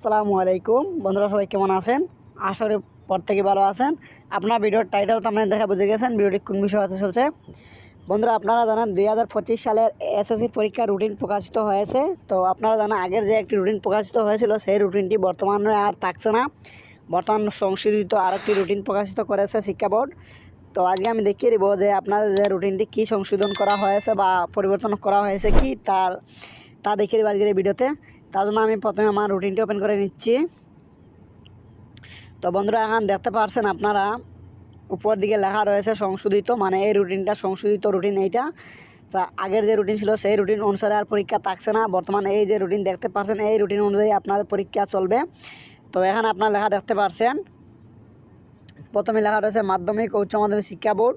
আসসালামু আলাইকুম। বন্ধুরা, সবাই কেমন আছেন? আসরে পর থেকে ভালো আছেন। আপনার ভিডিওর টাইটেল তো আপনারা দেখা বুঝে গেছেন, ভিডিওটি কোন বিষয় হতে চলছে? বন্ধুরা, আপনারা জানেন দুই হাজার পঁচিশ সালের এসএসসি পরীক্ষার রুটিন প্রকাশিত হয়েছে। তো আপনারা জানেন আগের যে একটি রুটিন প্রকাশিত হয়েছিল, সেই রুটিনটি বর্তমানে আর থাকছে না। বর্তমান সংশোধিত আরেকটি রুটিন প্রকাশিত করেছে শিক্ষা বোর্ড। তো আজকে আমি দেখিয়ে দিব যে আপনাদের যে রুটিনটি কী সংশোধন করা হয়েছে বা পরিবর্তন করা হয়েছে কি, তার তা দেখিয়ে দেবো আজকের ভিডিওতে। তার জন্য আমি প্রথমে আমার রুটিনটি ওপেন করে নিচ্ছি। তো বন্ধুরা, এখন দেখতে পারছেন আপনারা, উপর দিকে লেখা রয়েছে সংশোধিত মানে এই রুটিনটা সংশোধিত রুটিন এইটা। তা আগের যে রুটিন ছিল, সেই রুটিন অনুসারে আর পরীক্ষা থাকছে না। বর্তমানে এই যে রুটিন দেখতে পাচ্ছেন এই রুটিন অনুযায়ী আপনার পরীক্ষা চলবে। তো এখানে আপনার লেখা দেখতে পাচ্ছেন প্রথমে লেখা রয়েছে মাধ্যমিক উচ্চ মাধ্যমিক শিক্ষা বোর্ড।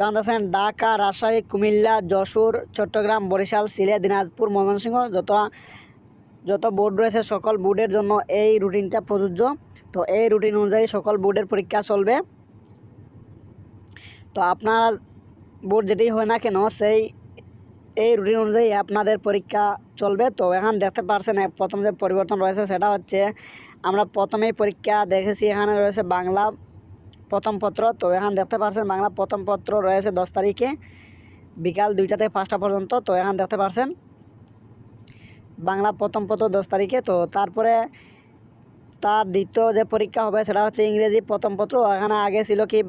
তো দেখছেন ঢাকা, রাজশাহী, কুমিল্লা, যশোর, চট্টগ্রাম, বরিশাল, সিলেট, দিনাজপুর, ময়মনসিংহ। যত যত বোর্ড রয়েছে সকল বোর্ডের জন্য এই রুটিনটা প্রযোজ্য। তো এই রুটিন অনুযায়ী সকল বোর্ডের পরীক্ষা চলবে। তো আপনার বোর্ড যেটি হয় না কেন, সেই, এই রুটিন অনুযায়ী আপনাদের পরীক্ষা চলবে। তো এখন দেখতে পারছেন প্রথম যে পরিবর্তন রয়েছে সেটা হচ্ছে, আমরা প্রথমেই পরীক্ষা দেখেছি, এখানে রয়েছে বাংলা প্রথম পত্র। তো এখন দেখতে পাচ্ছেন বাংলা প্রথম পত্র রয়েছে দশ তারিখে। বিকাল দুইটা থেকে পাঁচটা পর্যন্ত, তো এখন দেখতে পাচ্ছেন বাংলা প্রথম পত্র দশ তারিখে, তো তারপরে তার দ্বিতীয় যে পরীক্ষা হবে সেটা হচ্ছে ইংরেজি প্রথম পত্র। এখানে আগে ছিল কি,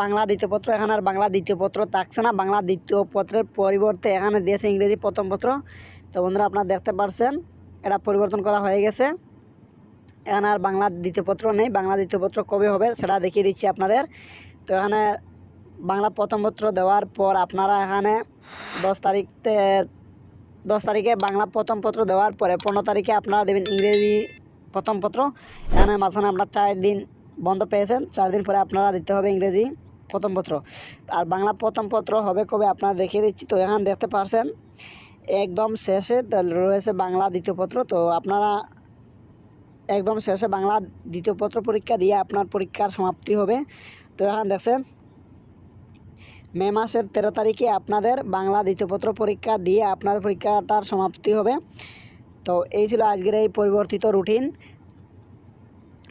বাংলা দ্বিতীয় পত্র, এখানে আর বাংলা দ্বিতীয় পত্র থাকছে না। বাংলা দ্বিতীয় পত্রের পরিবর্তে এখানে দিয়েছে ইংরেজি প্রথম পত্র। তো বন্ধুরা আপনারা দেখতে পারছেন, এটা পরিবর্তন করা হয়ে গেছে। এখানে আর বাংলা দ্বিতীয়পত্র নেই। বাংলা দ্বিতীয়পত্র কবে হবে সেটা দেখিয়ে দিচ্ছি আপনাদের। তো এখানে বাংলা প্রথম পত্র দেওয়ার পর আপনারা এখানে দশ তারিখতে, দশ তারিখে বাংলা প্রথম পত্র দেওয়ার পরে পনেরো তারিখে আপনারা দেবেন ইংরেজি প্রথম পত্র। এখানে মাঝখানে আপনার চার দিন বন্ধ পেয়েছেন। চার দিন পরে আপনারা দিতে হবে ইংরেজি প্রথম পত্র। আর বাংলা প্রথম পত্র হবে কবে আপনারা দেখিয়ে দিচ্ছি। তো এখানে দেখতে পারছেন, একদম শেষে রয়েছে বাংলা দ্বিতীয় পত্র। তো আপনারা একদম শেষে বাংলা দ্বিতীয় পত্র পরীক্ষা দিয়ে আপনার পরীক্ষার সমাপ্তি হবে। তো এখন দেখছেন, মে মাসের তেরো তারিখে আপনাদের বাংলা দ্বিতীয় পত্র পরীক্ষা দিয়ে আপনাদের পরীক্ষাটার সমাপ্তি হবে। তো এই ছিল আজকের এই পরিবর্তিত রুটিন।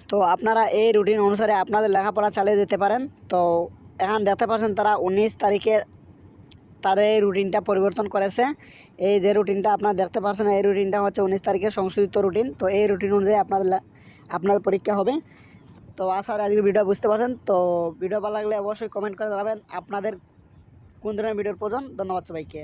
তো আপনারা এই রুটিন অনুসারে আপনাদের লেখাপড়া চালিয়ে যেতে পারেন। তো এখন দেখতে পাচ্ছেন তারা উনিশ তারিখে তাদের এই রুটিনটা পরিবর্তন করেছে। এই যে রুটিনটা আপনারা দেখতে পাচ্ছেন এই রুটিনটা হচ্ছে উনিশ তারিখে সংশোধিত রুটিন তো এই রুটিন অনুযায়ী আপনাদের আপনার আপনাদের পরীক্ষা হবে। তো আশা করি আজকের ভিডিও বুঝতে পারছেন। তো ভিডিও ভালো লাগলে অবশ্যই কমেন্ট করে জানাবেন। আপনাদের কোন ধরনের ভিডিওর প্রয়োজন? ধন্যবাদ সবাইকে।